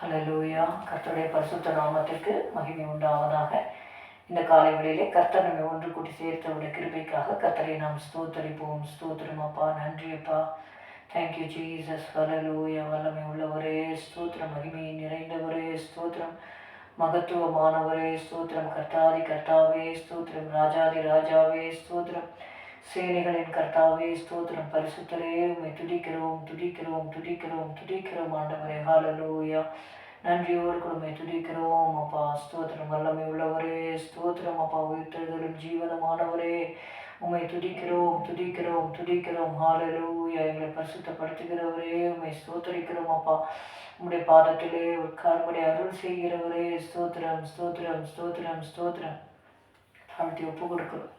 Hallelujah கர்த்தருடைய பரிசுத்த நாமத்திற்கு மகிமை உண்டாவதாக. இந்த காலை வேளையிலே கர்த்தர் நம்மை ஒன்று கூட்டி சேர்த்தவுடைய கிருபைக்காக கர்த்தரை நாம் ஸ்தோத்தரிப்போம். ஸ்தோத்திரம் அப்பா நன்றியப்பா தேங்க்யூ ஜீசஸ் ஹலலூயா வல்லமை உள்ளவரே ஸ்தோத்திரம். மகிமை நிறைந்தவரே ஸ்தோத்திரம். மகத்துவமானவரே ஸ்தோத்திரம். கர்த்தாதி கர்த்தாவே ஸ்தோத்திரம். ராஜாதி ராஜாவே ஸ்தோத்திரம். சேனைகளின் கர்த்தாவே ஸ்தோத்திரம். பரிசுத்தரே உண்மை துடிக்கிறோம் துடிக்கிறோம் துடிக்கிறோம் துடிக்கிறோம் ஆண்டவரே. ஹாலலூயா நன்றியோடு கொடுமை துடிக்கிறோம் அப்பா ஸ்தோத்திரம். வல்லமை உள்ளவரே ஸ்தோத்திரம். அப்பா உயிர்த்தெழுதலும் ஜீவனமானவரே. உண்மை துடிக்கிறோம் துடிக்கிறோம் துடிக்கிறோம் ஹாலலூயா எங்களை பரிசுத்தப்படுத்துகிறவரே உண்மை ஸ்தோத்தரிக்கிறோம் அப்பா. உம்முடைய பாதத்திலே உட்கார்படி அருள் செய்கிறவரே. ஸ்தோத்திரம் ஸ்தோத்திரம் ஸ்தோத்திரம் ஸ்தோத்திரம். தாழ்த்தி ஒப்பு கொடுக்கிறோம்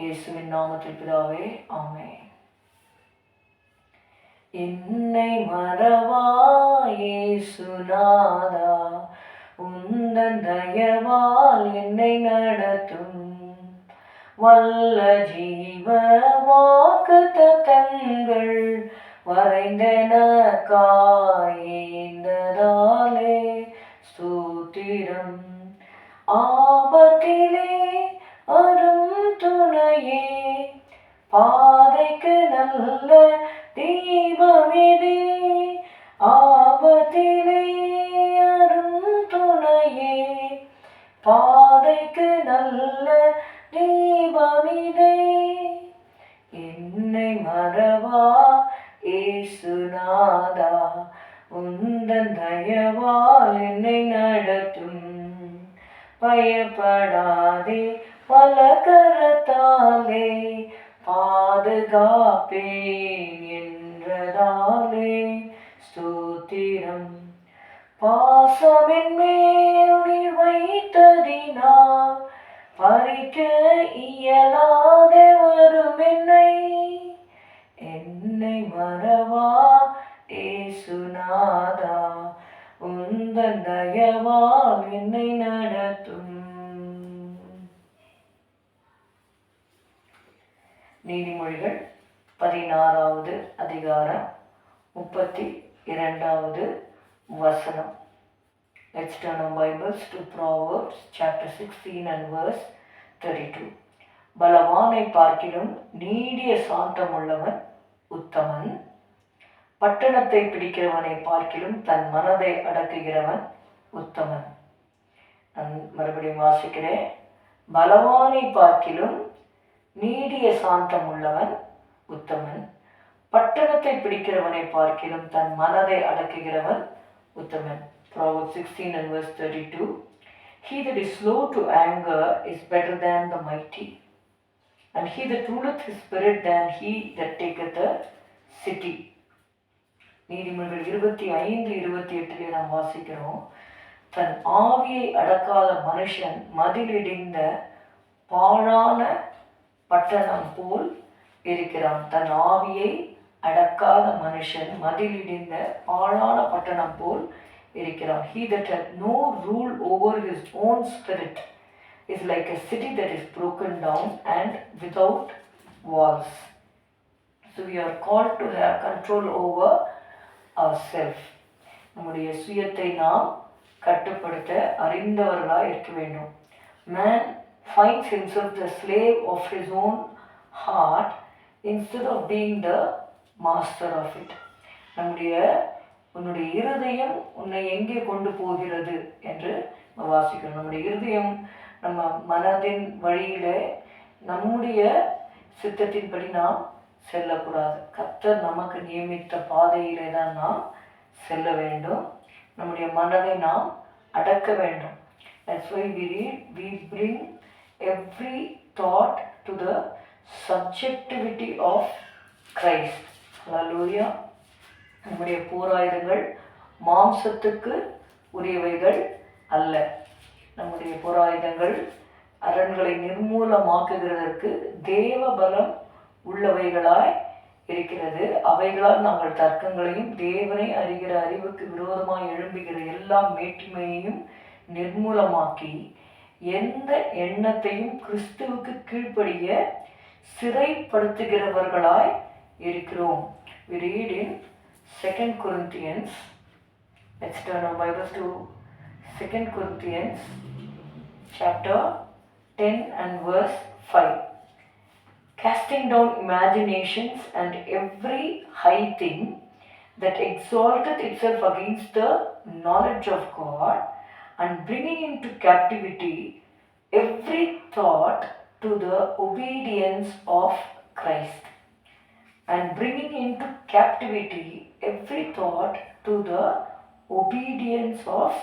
இயேசுவின் நாமத்தில் பிதாவே ஆமே என்னை மறவா இயேசுநாதா உந்தன் தயவால் என்னை நடத்தும். வல்ல ஜீவ வாக்கு தங்கள் வரைந்தன காயின் பாதைக்கு நல்ல தீபமிதே ஆபத்திலே அரும் துணையே. பாதைக்கு நல்ல தீபமிதே என்னை மறவா ஏசுநாதா உந்தன் தயவால் என்னை நடத்தும். பயப்படாதே பல கரத்தாலே பாதுகாப்பேன் என்றதாலே ஸ்தூத்திரம். பாசமின் மேல் நீர் வைத்ததினால் பறிக்க இயலாத வரும் என்னை. என்னை மறவா ஏசுநாதா உந்தன் தயவால் என்னை நடத்தும். நீதிமொழிகள் பதினாறாவது அதிகாரம் முப்பத்தி இரண்டாவது வசனம். Let's turn our Bibles to Proverbs chapter 16 and verse 32. பலவானை பார்க்கிலும் நீடிய சாந்தமுள்ளவன் உத்தமன். பட்டணத்தை பிடிக்கிறவனை பார்க்கிலும் தன் மனதை அடக்குகிறவன் உத்தமன். நான் மறுபடியும் வாசிக்கிறேன். பலவானை பார்க்கிலும் நீடிய சாந்தம் உள்ளவன் உத்தமன். பட்டணத்தை பிடிக்கிறவனை பார்க்கிலும் தன் மனதை அடக்குகிறவன் உத்தமன். Proverbs 16 and verse 32 He that is slow to anger is better than the mighty, and he that ruleth his spirit than he that taketh a city. நீதிமொழிகள் இருபத்தி ஐந்து இருபத்தி எட்டிலே நாம் வாசிக்கிறோம். தன் ஆவியை அடக்காத மனுஷன் மதிலிடிந்த பாழான பட்டணம் போல் இருக்கிறான் தன் ஆவியை அடக்காத மனுஷன் மதில் இடிந்த பாழான பட்டணம் போல் இருக்கிறான் he that hath no rule over his own spirit is like a city that is broken down and without walls so we are called to have control over our self நம்முடைய சுயத்தை நாம் கட்டுப்படுத்த அறிந்தவர்களாக இருக்க வேண்டும் man finds himself the slave of his own heart instead of being the master of it. நம்முடைய உன்னுடைய இருதயம் உன்னை எங்கே கொண்டு போகிறது என்று நம்ம வாசிக்கிறோம். நம்முடைய இருதயம் நம்ம மனதின் வழியில் நம்முடைய சித்தத்தின்படி நாம் செல்லக்கூடாது. கத்தர் நமக்கு நியமித்த பாதையிலே தான் நாம் செல்ல வேண்டும். நம்முடைய மனதை நாம் அடக்க வேண்டும். That's why we read, every thought to the subjectivity of Christ. Hallelujah. நம்முடைய போராயுதங்கள் மாம்சத்துக்கு உரியவைகள் அல்ல நம்முடைய போராயுதங்கள் அரண்களை நிர்மூலமாக்குகிறதற்கு தேவ பலம் உள்ளவைகளாய் இருக்கிறது அவைகளால் நாங்கள் தர்க்கங்களையும் தேவனை அறிகிற அறிவுக்கு விரோதமாக எழும்புகிற எல்லா மேட்டிமையையும் நிர்மூலமாக்கி எந்த எண்ணத்தையும் கிறிஸ்துவுக்கு கீழ்ப்படிய சிறைப்படுத்துகிறவர்களாய் இருக்கிறோம் we read in 2 Corinthians Let's turn our Bibles to Second Corinthians chapter 10 and verse 5. Casting down imaginations and every high thing that exalteth itself against the knowledge of God, and bringing into captivity every thought to the obedience of Christ. And bringing into captivity every thought to the obedience of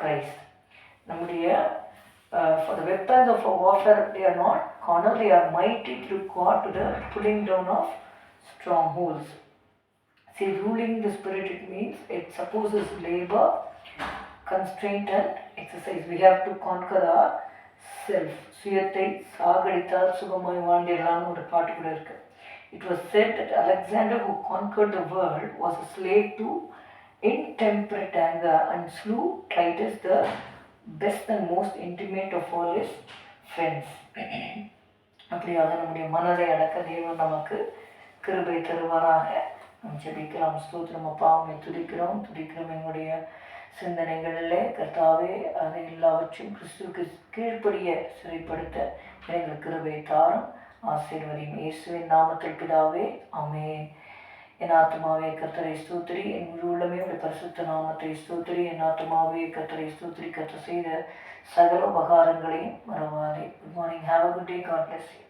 Christ. நம்முடைய uh, for the weapons of our warfare, they are not carnal, they are mighty through God to the pulling down of strongholds. See, ruling the spirit, it means it supposes labor, constraint and exercise we have to conquer our self சுயத்தை சாகடித்தால் சுகமாய் வாழ்ந்திடலாம்னு ஒரு பாட்டு கூட இருக்கு it was said that Alexander who conquer the world was a slave to intemperate anger and slew Titus the best and most intimate of all is friends அப்படியாக நம்முடைய மனதை அடக்க தேவன் நமக்கு கிருபை தருவாராக நம் ஜெபிக்கலாம் ஸ்தோத்திரம் அப்பாவை துடிக்கிறோம் துடிக்கிறோம் எங்களுடைய சிந்தனைகளில் கர்த்தாவே அதை எல்லாவற்றையும் கிறிஸ்துவுக்கு கீழ்ப்படிய சிறைப்படுத்த எங்கள் கிருபை தாரும். ஆசீர்வதியும் இயேசுவின் நாமத்தில் பிதாவே அமேன் என் ஆத்மாவே கத்தரை ஸ்தூத்திரி. என் முழு உள்ளமே உடைய பரிசுத்த நாமத்தை ஸ்தூத்திரி. என் ஆத்மாவே கத்தரை ஸ்தூத்திரி. கத்த செய்த சகல உபகாரங்களையும் மறவாதே. Good morning have a good day God bless you